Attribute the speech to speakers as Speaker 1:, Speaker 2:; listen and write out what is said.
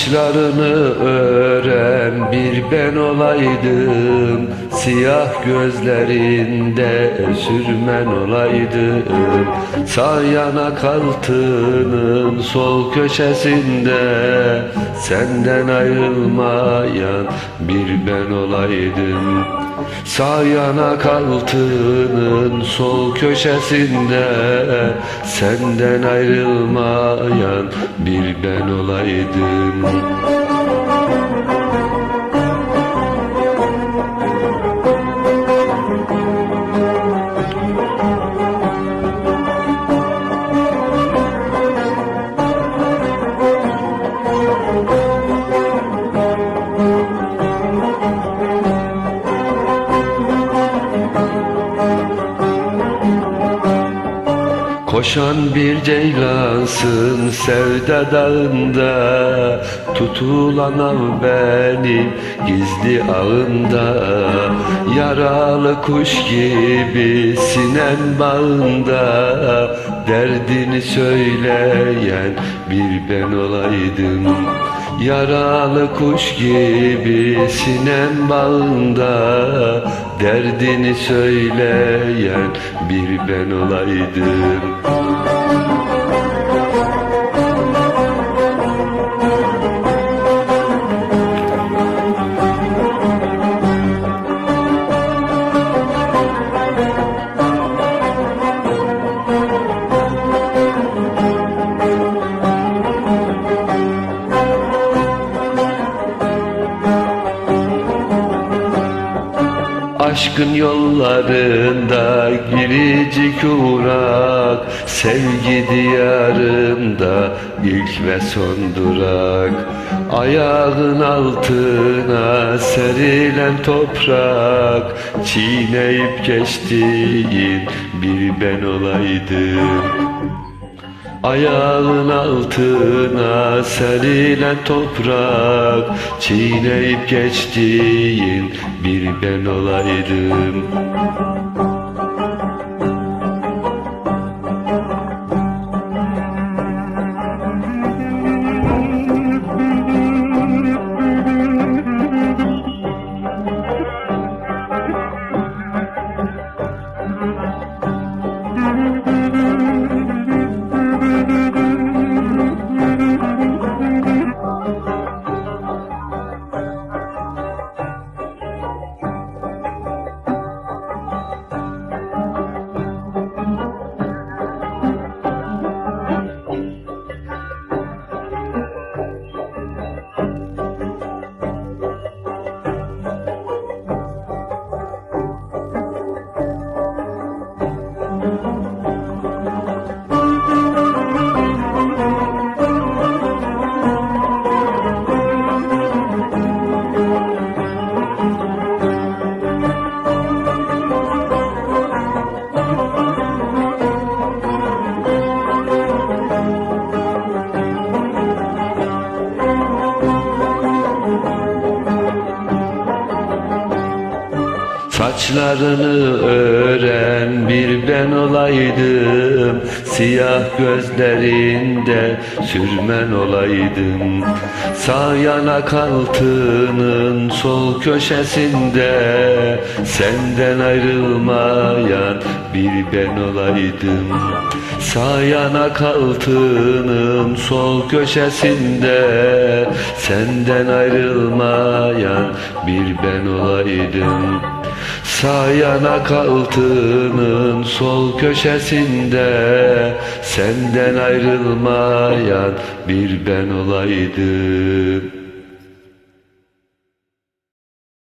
Speaker 1: Saçlarını ören bir ben olaydım. Siyah gözlerinde sürmen olaydım. Sağ yanak altının sol köşesinde Senden ayrılmayan bir ben olaydım Sağ yanak altının sol köşesinde Senden ayrılmayan bir ben olaydım Koşan bir ceylansın sevda dağında Tutulan av benim gizli ağında. Yaralı kuş gibi sinen bağında Derdini söyleyen bir ben olaydım Yaralı kuş gibi sinem bağında Derdini söyleyen bir ben olaydım Aşkın yollarında giricik uğrak Sevgi diyarında ilk ve son durak. Ayağın altına serilen toprak Çiğneyip geçtiğin bir ben olaydım Ayağın altına serilen toprak Çiğneyip geçtiğin bir ben olaydım Saçlarını ören bir ben olaydım. Siyah gözlerinde sürmen olaydım. Sağ yanak altının sol köşesinde Senden ayrılmayan bir ben olaydım. Sağ yanak altının sol köşesinde Senden ayrılmayan bir ben olaydım Sağ yanak altının sol köşesinde Senden ayrılmayan bir ben olaydım